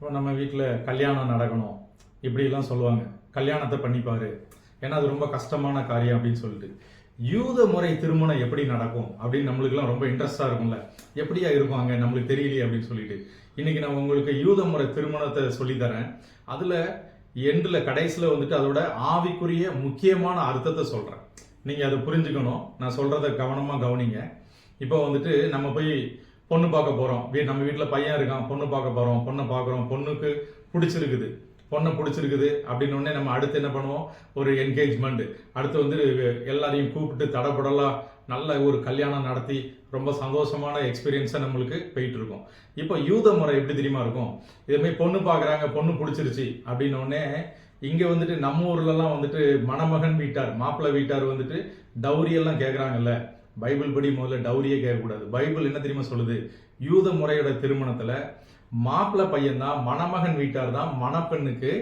இப்போ நம்ம வீட்டில் கல்யாணம் நடக்கணும். இப்படிலாம் சொல்லுவாங்க. கல்யாணத்தை பண்ணிப்பாரு. ஏன்னா அது ரொம்ப கஷ்டமான காரியம் அப்படின்னு சொல்லிட்டு. யூத முறை திருமணம் எப்படி நடக்கும்? அப்படின்னு நம்மளுக்குலாம் ரொம்ப இன்ட்ரெஸ்டாக இருக்கும்ல. எப்படியா இருக்கும் அங்கே? நம்மளுக்கு தெரியலையே அப்படின்னு சொல்லிட்டு. இன்னைக்கு நான் உங்களுக்கு யூத முறை திருமணத்தை சொல்லித்தரேன் அதில் எண்டில் கடைசியில் வந்துட்டு அதோட ஆவிக்குரிய முக்கியமான அர்த்தத்தை சொல்கிறேன் நீங்கள் அதை புரிஞ்சுக்கணும். நான் சொல்கிறத கவனமாக கவனிங்க. இப்போ வந்துட்டு நம்ம போய் பொண்ணு பார்க்க போகிறோம் வீ நம்ம வீட்டில் பையன் இருக்கான் பொண்ணு பார்க்க போகிறோம் பொண்ணை பார்க்குறோம் பொண்ணுக்கு பிடிச்சிருக்குது. பொண்ணை பிடிச்சிருக்குது அப்படின்னு உடனே நம்ம அடுத்து என்ன பண்ணுவோம்? ஒரு என்கேஜ்மெண்ட் அடுத்து வந்து எல்லாரையும் கூப்பிட்டு தடப்படலாம் நல்ல ஒரு கல்யாணம் நடத்தி ரொம்ப சந்தோஷமான எக்ஸ்பீரியன்ஸாக நம்மளுக்கு போயிட்டு இருக்கும் இப்போ யூத முறை எப்படி தெரியுமா இருக்கும்? இதுமாரி பொண்ணு பார்க்குறாங்க பொண்ணு பிடிச்சிருச்சு அப்படின்னோடனே இங்கே வந்துட்டு நம்ம ஊர்லலாம் வந்துட்டு மணமகன் வீட்டார் மாப்பிள்ளை வீட்டார் வந்துட்டு டௌரியெல்லாம் கேட்குறாங்கல்ல பைபிள் படி முதல்ல டௌரியே கேட்கக்கூடாது. பைபிள் என்ன தெரியுமா சொல்லுது? யூத முறையோட திருமணத்தில் மாப்பிள்ளை பையன்தான் மணமகன் வீட்டார் தான் மணப்பெண்ணுக்கு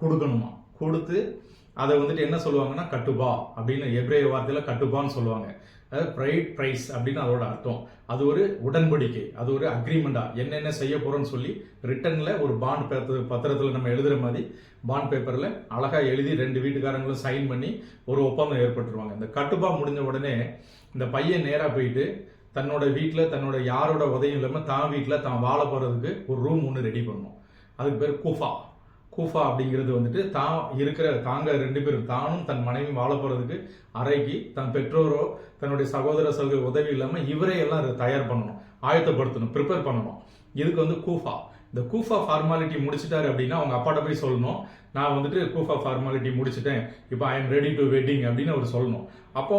கொடுக்கணுமா? கொடுத்து அதை வந்துட்டு என்ன சொல்லுவாங்கன்னா கட்டுபா அப்படின்னு எப்ரே வார்த்தையில் கட்டுபான்னு சொல்லுவாங்க. அதாவது ப்ரைட் ப்ரைஸ் அப்படின்னு அதோட அர்த்தம். அது ஒரு உடன்படிக்கை அது ஒரு அக்ரிமெண்டா என்னென்ன செய்ய போகிறோன்னு சொல்லி ரிட்டர்னில் ஒரு பாண்ட் பேப்பர் பத்திரத்தில் நம்ம எழுதுகிற மாதிரி பாண்ட் பேப்பரில் அழகாக எழுதி ரெண்டு வீட்டுக்காரங்களும் சைன் பண்ணி ஒரு ஒப்பந்தம் ஏற்பட்டுருவாங்க. இந்த கட்டுப்பா முடிஞ்ச உடனே இந்த பையன் நேராக போயிட்டு தன்னோட வீட்டில் தன்னோட யாரோட உதவியும் இல்லாமல் தான் வீட்டில் தான் வாழ போகிறதுக்கு ஒரு ரூம் ஒன்று ரெடி பண்ணும். அதுக்கு பேர் குஃபா. கூஃபா அப்படிங்கிறது வந்துட்டு தான் இருக்கிற தாங்க ரெண்டு பேரும் தானும் தன் மனைவி வாழ போகிறதுக்கு அறைக்கு தன் பெற்றோரோ தன்னுடைய சகோதர சகோதர உதவி இல்லாமல் இவரே எல்லாம் அதை தயார் பண்ணணும் ஆயத்தப்படுத்தணும் ப்ரிப்பேர் பண்ணணும். இதுக்கு வந்து கூஃபா. இந்த கூஃபா ஃபார்மாலிட்டி முடிச்சிட்டாரு அப்படின்னா அவங்க அப்பாட்ட போய் சொல்லணும் நான் வந்துட்டு கூஃபா ஃபார்மாலிட்டி முடிச்சிட்டேன் இப்போ I am ready to wedding அப்படின்னு அவர் சொல்லணும். அப்போ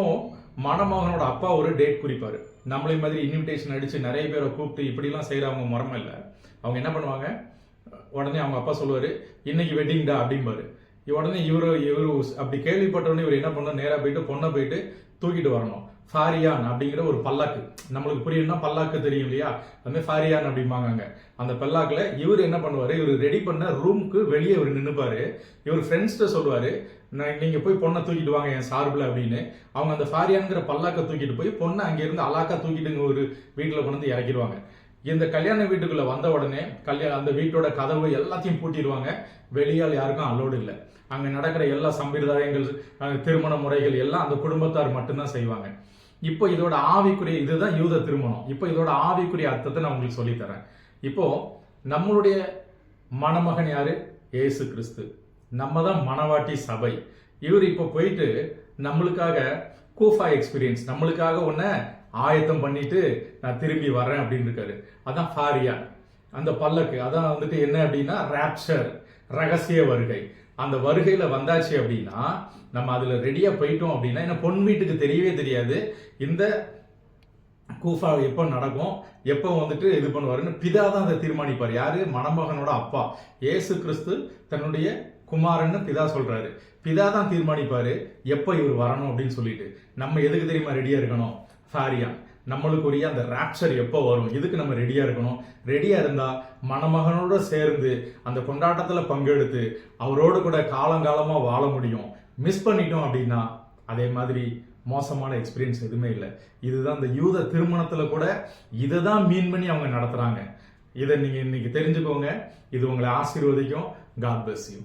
மணமகனோட அப்பா ஒரு டேட் குறிப்பார். நம்மளே மாதிரி இன்விடேஷன் அடித்து நிறைய பேரை கூப்பிட்டு இப்படிலாம் செய்கிறவங்க முறமை இல்லை. அவங்க என்ன பண்ணுவாங்க? உடனே அவங்க அப்பா சொல்லுவார் இன்னைக்கு வெட்டிங்டா அப்படிம்பாரு. உடனே இவரு இவரு அப்படி கேள்விப்பட்டவொடனே இவர் என்ன பண்ணணும்? நேராக போயிட்டு பொண்ணை போயிட்டு தூக்கிட்டு வரணும். ஃபாரியான் அப்படிங்கிற ஒரு பல்லாக்கு. நம்மளுக்கு புரியும்னா பல்லாக்கு தெரியும் இல்லையா? அதுமாதிரி ஃபாரியான் அப்படிம்பாங்க அந்த பல்லாக்கில் இவர் என்ன பண்ணுவார்? இவர் ரெடி பண்ண ரூமுக்கு வெளியே இவர் நின்றுப்பார் இவர் ஃப்ரெண்ட்ஸ்கிட்ட சொல்லுவார் நான் நீங்கள் போய் பொண்ணை தூக்கிட்டு வாங்க என் சார்பில் அப்படின்னு. அவங்க அந்த ஃபாரியான்ங்கிற பல்லாக்கை தூக்கிட்டு போய் பொண்ணை அங்கேருந்து அலாக்கா தூக்கிட்டுங்க ஒரு வீட்டில் கொண்டு வந்து இறக்கிடுவாங்க. இந்த கல்யாண வீட்டுக்குள்ளே வந்த உடனே கல்யாண அந்த வீட்டோட கதவு எல்லாத்தையும் பூட்டிடுவாங்க. வெளியால் யாருக்கும் அலோடு இல்லை. அங்கே நடக்கிற எல்லா சம்பிரதாயங்கள் திருமண முறைகள் எல்லாம் அந்த குடும்பத்தார் மட்டும்தான் செய்வாங்க. இப்போ இதோட ஆவிக்குரிய இதுதான் யூத திருமணம். இப்போ இதோட ஆவிக்குரிய அர்த்தத்தை நான் உங்களுக்கு சொல்லித் தரேன் இப்போ நம்மளுடைய மணமகன் யாரு? ஏசு கிறிஸ்து. நம்ம தான் மணவாட்டி சபை. இவர் இப்போ போயிட்டு நம்மளுக்காக கூஃபா எக்ஸ்பீரியன்ஸ் நம்மளுக்காக ஒன்று ஆயத்தம் பண்ணிட்டு நான் திரும்பி வரேன் அப்படின்னு இருக்காரு. அதான் ஃபாரியா அந்த பல்லக்கு. அதான் வந்துட்டு என்ன அப்படின்னா ரேப்சர் ரகசிய வருகை. அந்த வருகையில் வந்தாச்சு அப்படின்னா நம்ம அதில் ரெடியாக போயிட்டோம் அப்படின்னா ஏன்னா பொன் வீட்டுக்கு தெரியவே தெரியாது. இந்த கூஃபா எப்போ நடக்கும் எப்போ வந்துட்டு இது பண்ணுவாருன்னு பிதா தான் அதை தீர்மானிப்பார். யாரு? மணமகனோட அப்பா. ஏசு கிறிஸ்து தன்னுடைய குமாரன்னு பிதா சொல்கிறாரு பிதா தான் தீர்மானிப்பார். எப்போ இவர் வரணும் அப்படின்னு சொல்லிட்டு. நம்ம எதுக்கு தெரியுமா ரெடியாக இருக்கணும்? சாரியா நம்மளுக்குரிய அந்த ராப்சர் எப்போ வரும்? இதுக்கு நம்ம ரெடியாக இருக்கணும்? ரெடியாக இருந்தால் மணமகனோட சேர்ந்து அந்த கொண்டாட்டத்தில் பங்கெடுத்து அவரோடு கூட காலங்காலமாக வாழ முடியும். மிஸ் பண்ணிட்டோம் அப்படின்னா அதே மாதிரி மோசமான எக்ஸ்பீரியன்ஸ் எதுவுமே இல்லை. இதுதான் இந்த யூத திருமணத்தில் கூட இதை தான் மீன் பண்ணி அவங்க நடத்துகிறாங்க இதை நீங்கள் இன்னைக்கு தெரிஞ்சுக்கோங்க. இது உங்களை ஆசீர்வதிக்கும். God bless you